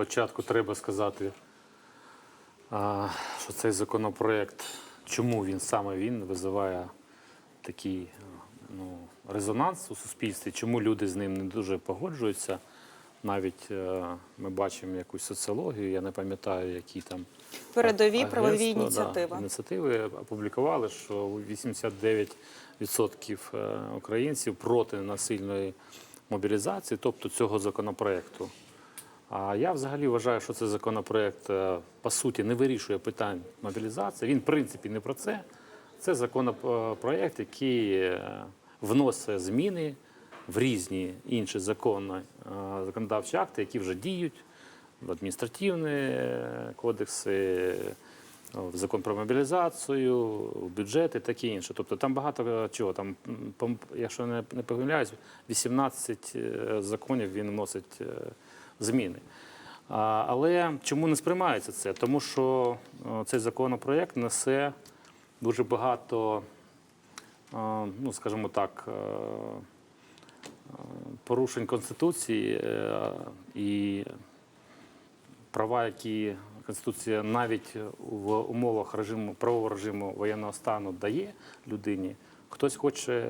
початку треба сказати, що цей законопроект, чому він саме він визиває такий ну, резонанс у суспільстві, чому люди з ним не дуже погоджуються. Навіть е, ми бачимо якусь соціологію, я не пам'ятаю, які там Передові правові да, ініціативи. ініціативи опублікували, що 89% е, українців проти насильної мобілізації, тобто цього законопроекту. А я взагалі вважаю, що цей законопроект е, по суті не вирішує питань мобілізації. Він, в принципі, не про це. Це законопроект, який е, вносить зміни в різні інші закони, е, законодавчі акти, які вже діють, в адміністративні кодекси, в закон про мобілізацію, в бюджет і таке інше. Тобто там багато чого. Там, якщо не, помиляюсь, 18 е, законів він вносить зміни. Але чому не сприймається це? Тому що е, цей законопроект несе дуже багато, е, ну скажімо так, е, порушень Конституції і права, які Конституція навіть в умовах режиму правового режиму воєнного стану дає людині, хтось хоче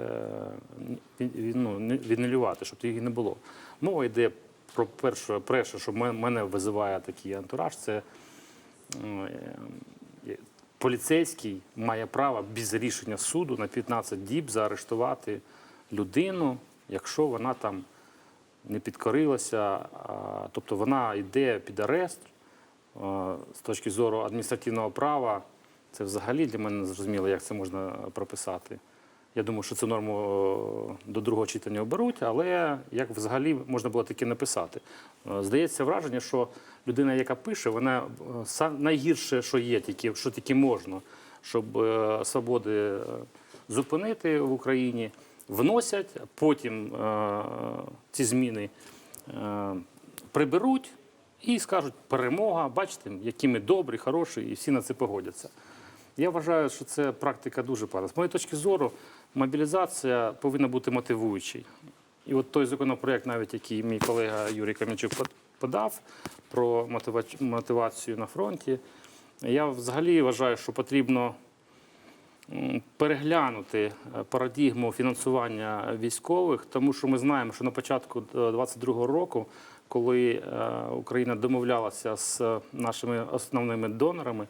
ну, віднелювати, щоб її не було. Мова йде про перше, перше, що мене визиває такий антураж, це е, поліцейський має право без рішення суду на 15 діб заарештувати людину, якщо вона там не підкорилася, тобто вона йде під арест з точки зору адміністративного права. Це взагалі для мене не зрозуміло, як це можна прописати. Я думаю, що цю норму е, до другого читання оберуть, але як взагалі можна було таке написати? Е, Здається враження, що людина, яка пише, вона е, найгірше, що є, тільки, що тільки можна, щоб свободи зупинити в Україні, вносять, потім ці зміни приберуть і скажуть перемога, бачите, які ми добрі, хороші, і всі на це погодяться. Я вважаю, що це практика дуже погана. З моєї точки зору, мобілізація повинна бути мотивуючою. І от той законопроект, навіть який мій колега Юрій Кам'янчук подав про мотивацію на фронті, я взагалі вважаю, що потрібно переглянути е, парадігму фінансування військових, тому що ми знаємо, що на початку 2022 року, коли е, Україна домовлялася з е, нашими основними донорами,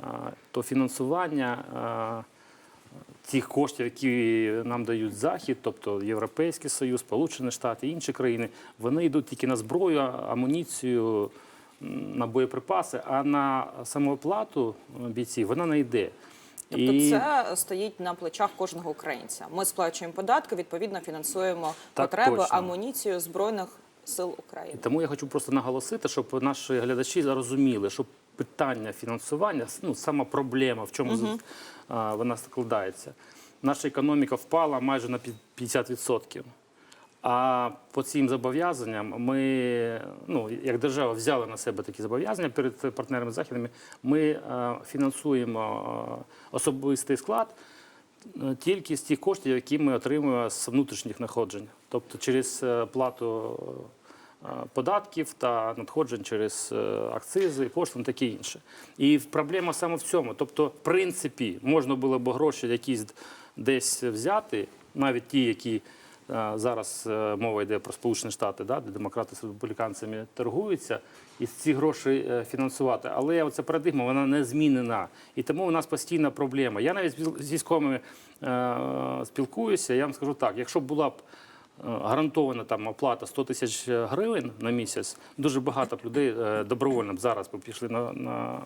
е, то фінансування е, тих коштів, які нам дають Захід, тобто Європейський Союз, Сполучені Штати, інші країни, вони йдуть тільки на зброю, амуніцію, на боєприпаси, а на самооплату бійців вона не йде. Тобто це стоїть на плечах кожного українця. Ми сплачуємо податки, відповідно фінансуємо Так, потреби, точно. амуніцію збройних сил України. Тому я хочу просто наголосити, щоб наші глядачі розуміли, що питання фінансування, ну сама проблема, в чому а, вона складається. Наша економіка впала майже на 50%. А по цим зобов'язанням ми, ну як держава, взяли на себе такі зобов'язання перед партнерами західними. Ми фінансуємо особистий склад тільки з тих коштів, які ми отримуємо з внутрішніх надходжень, тобто через е, плату податків та надходжень через е, акцизи, пошту таке інше. І проблема саме в цьому. Тобто, в принципі, можна було б гроші якісь десь взяти, навіть ті, які е, зараз е, мова йде про Сполучені Штати, да, де демократи з республіканцями торгуються, і ці гроші е, фінансувати. Але оця парадигма вона не змінена. І тому у нас постійна проблема. Я навіть з- військовими е, спілкуюся. Я вам скажу так: якщо була б е, гарантована там оплата 100 тисяч гривень на місяць, дуже багато людей е, добровольно б зараз пішли на, на,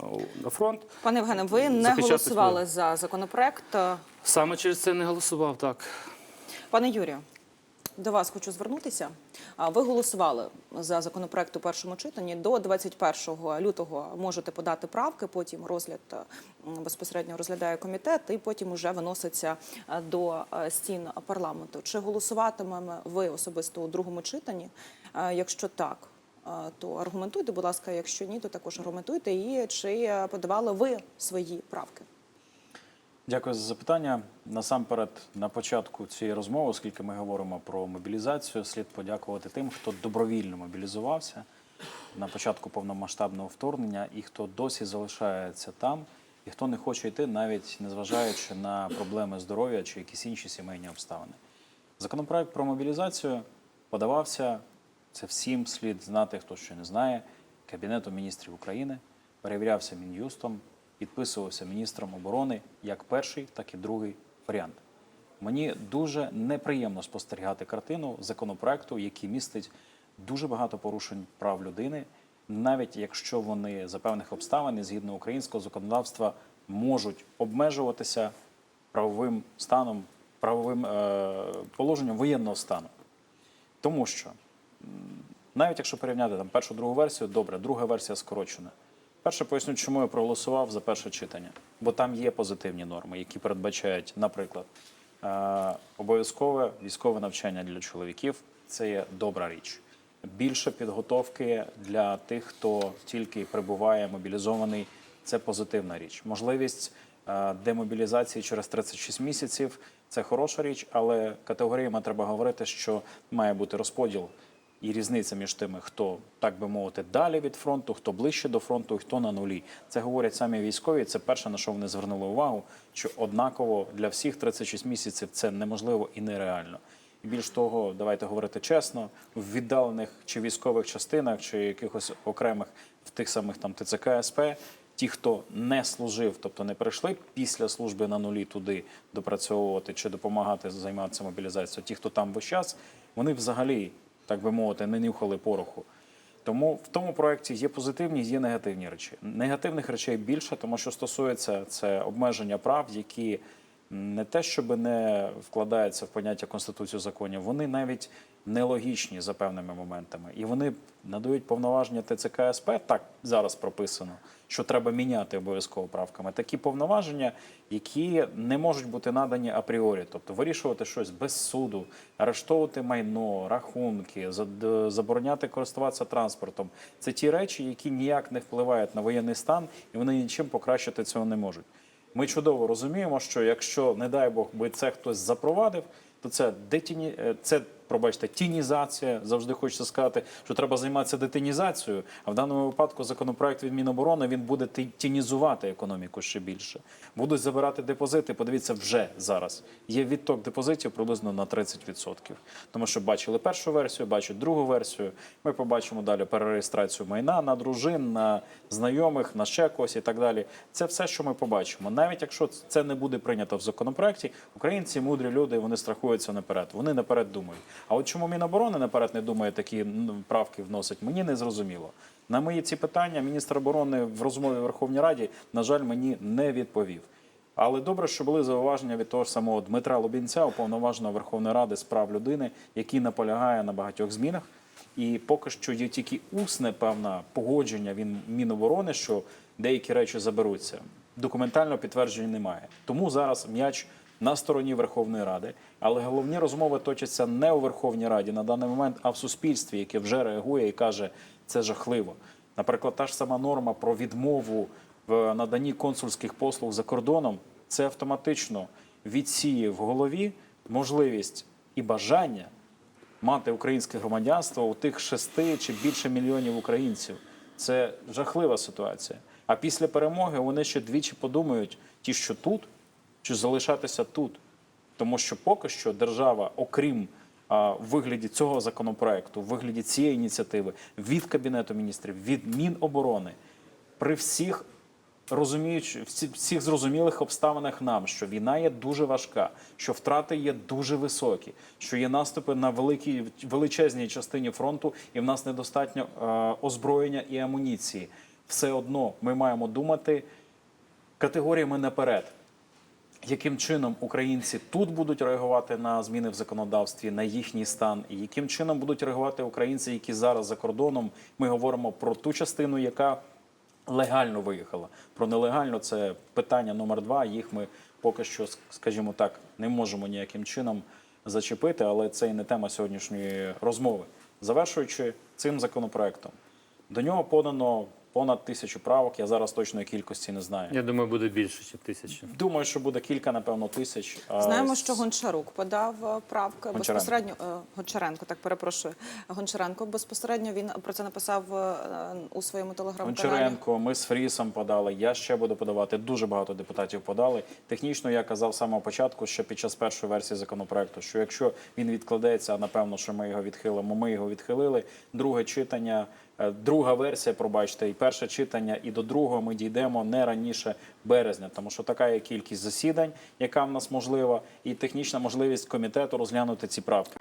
на фронт. Пане Євгене, ви не голосували своє. за законопроект. Саме через це не голосував так. Пане Юрію, до вас хочу звернутися. Ви голосували за законопроект у першому читанні. До 21 лютого можете подати правки. Потім розгляд е, безпосередньо розглядає комітет, і потім уже виноситься е, до е, стін парламенту. Чи голосуватимемо ви особисто у другому читанні? Якщо так, то аргументуйте, будь ласка. Якщо ні, то також аргументуйте. І чи подавали ви свої правки? Дякую за запитання. Насамперед, на початку цієї розмови, оскільки ми говоримо про мобілізацію, слід подякувати тим, хто добровільно мобілізувався. на початку повномасштабного вторгнення, і хто досі залишається там, і хто не хоче йти, навіть незважаючи на проблеми здоров'я чи якісь інші сімейні обставини. Законопроект про мобілізацію подавався, це всім слід знати, хто ще не знає, Кабінетом міністрів України, перевірявся Мін'юстом, підписувався міністром оборони як перший, так і другий варіант. Мені дуже неприємно спостерігати картину законопроекту, який містить дуже багато порушень прав людини, навіть якщо вони за певних обставин і згідно українського законодавства можуть обмежуватися правовим станом, правовим е, положенням воєнного стану. Тому що навіть якщо порівняти там першу другу версію, добре, друга версія скорочена. Перше поясню, чому я проголосував за перше читання, бо там є позитивні норми, які передбачають, наприклад, е, обов'язкове військове навчання для чоловіків це є добра річ. Більше підготовки для тих, хто тільки прибуває мобілізований, це позитивна річ. Можливість е, демобілізації через 36 місяців це хороша річ, але категоріями треба говорити, що має бути розподіл і різниця між тими, хто так би мовити далі від фронту, хто ближче до фронту, хто на нулі. Це говорять самі військові. Це перше на що вони звернули увагу, що однаково для всіх 36 місяців це неможливо і нереально. І більш того, давайте говорити чесно, в віддалених чи військових частинах, чи якихось окремих в тих самих там ТЦК СП, ті, хто не служив, тобто не прийшли після служби на нулі туди допрацьовувати чи допомагати займатися мобілізацією, ті, хто там весь час, вони взагалі, так би мовити, не нюхали пороху. Тому в тому проєкті є позитивні, є негативні речі. Негативних речей більше, тому що стосується це обмеження прав, які не те, щоб не вкладаються в поняття конституцію законів, вони навіть нелогічні за певними моментами, і вони надають повноваження ТЦК СП, так зараз прописано, що треба міняти обов'язково правками. Такі повноваження, які не можуть бути надані апріорі, тобто вирішувати щось без суду, арештовувати майно, рахунки, забороняти користуватися транспортом. Це ті речі, які ніяк не впливають на воєнний стан, і вони нічим покращити цього не можуть. Ми чудово розуміємо, що якщо, не дай Бог, би це хтось запровадив, то це детіні... е, це, пробачте, тінізація. Завжди хочеться сказати, що треба займатися детінізацією. А в даному випадку законопроект від Міноборони він буде ті- тінізувати економіку ще більше. Будуть забирати депозити. Подивіться, вже зараз є відток депозитів приблизно на 30%. Тому що бачили першу версію, бачать другу версію. Ми побачимо далі перереєстрацію майна на дружин, на знайомих, на ще когось і так далі. Це все, що ми побачимо. Навіть якщо це не буде прийнято в законопроекті, українці мудрі люди, вони страхуються наперед. Вони наперед думають. А от чому Міноборони наперед не думає такі правки вносить, мені не зрозуміло. На мої ці питання міністр оборони в розмові в Верховній Раді, на жаль, мені не відповів. Але добре, що були зауваження від того ж самого Дмитра Лобінця, уповноваженого Верховної Ради з прав людини, який наполягає на багатьох змінах. І поки що є тільки усне певне погодження він Міноборони, що деякі речі заберуться. Документального підтвердження немає. Тому зараз м'яч на стороні Верховної Ради, але головні розмови точаться не у Верховній Раді на даний момент, а в суспільстві, яке вже реагує і каже, це жахливо. Наприклад, та ж сама норма про відмову в наданні консульських послуг за кордоном, це автоматично відсіє в голові можливість і бажання мати українське громадянство у тих шести чи більше мільйонів українців. Це жахлива ситуація. А після перемоги вони ще двічі подумають, ті, що тут, чи залишатися тут. Тому що поки що держава, окрім в вигляді цього законопроекту, в вигляді цієї ініціативи від Кабінету міністрів, від Міноборони, при всіх розуміючи всі- всіх зрозумілих обставинах нам, що війна є дуже важка, що втрати є дуже високі, що є наступи на великій величезній частині фронту, і в нас недостатньо е, озброєння і амуніції. Все одно ми маємо думати категоріями наперед. Яким чином українці тут будуть реагувати на зміни в законодавстві, на їхній стан, і яким чином будуть реагувати українці, які зараз за кордоном? Ми говоримо про ту частину, яка легально виїхала. Про нелегально це питання номер два. Їх ми поки що, скажімо так, не можемо ніяким чином зачепити, але це і не тема сьогоднішньої розмови. Завершуючи цим законопроектом, до нього подано понад тисячу правок. Я зараз точної кількості не знаю. Я думаю, буде більше, ніж тисячі. Думаю, що буде кілька, напевно, тисяч. Знаємо, що Гончарук подав е, правки Гончаренко. безпосередньо е, Гончаренко, так перепрошую. Гончаренко безпосередньо він про це написав е, у своєму телеграм-каналі. Гончаренко, ми з Фрісом подали. Я ще буду подавати. Дуже багато депутатів подали. Технічно я казав з самого початку, ще під час першої версії законопроекту, що якщо він відкладеться, а напевно, що ми його відхилимо. Ми його відхилили. Друге читання, друга версія, пробачте, і перше читання, і до другого ми дійдемо не раніше березня, тому що така є кількість засідань, яка в нас можлива, і технічна можливість комітету розглянути ці правки.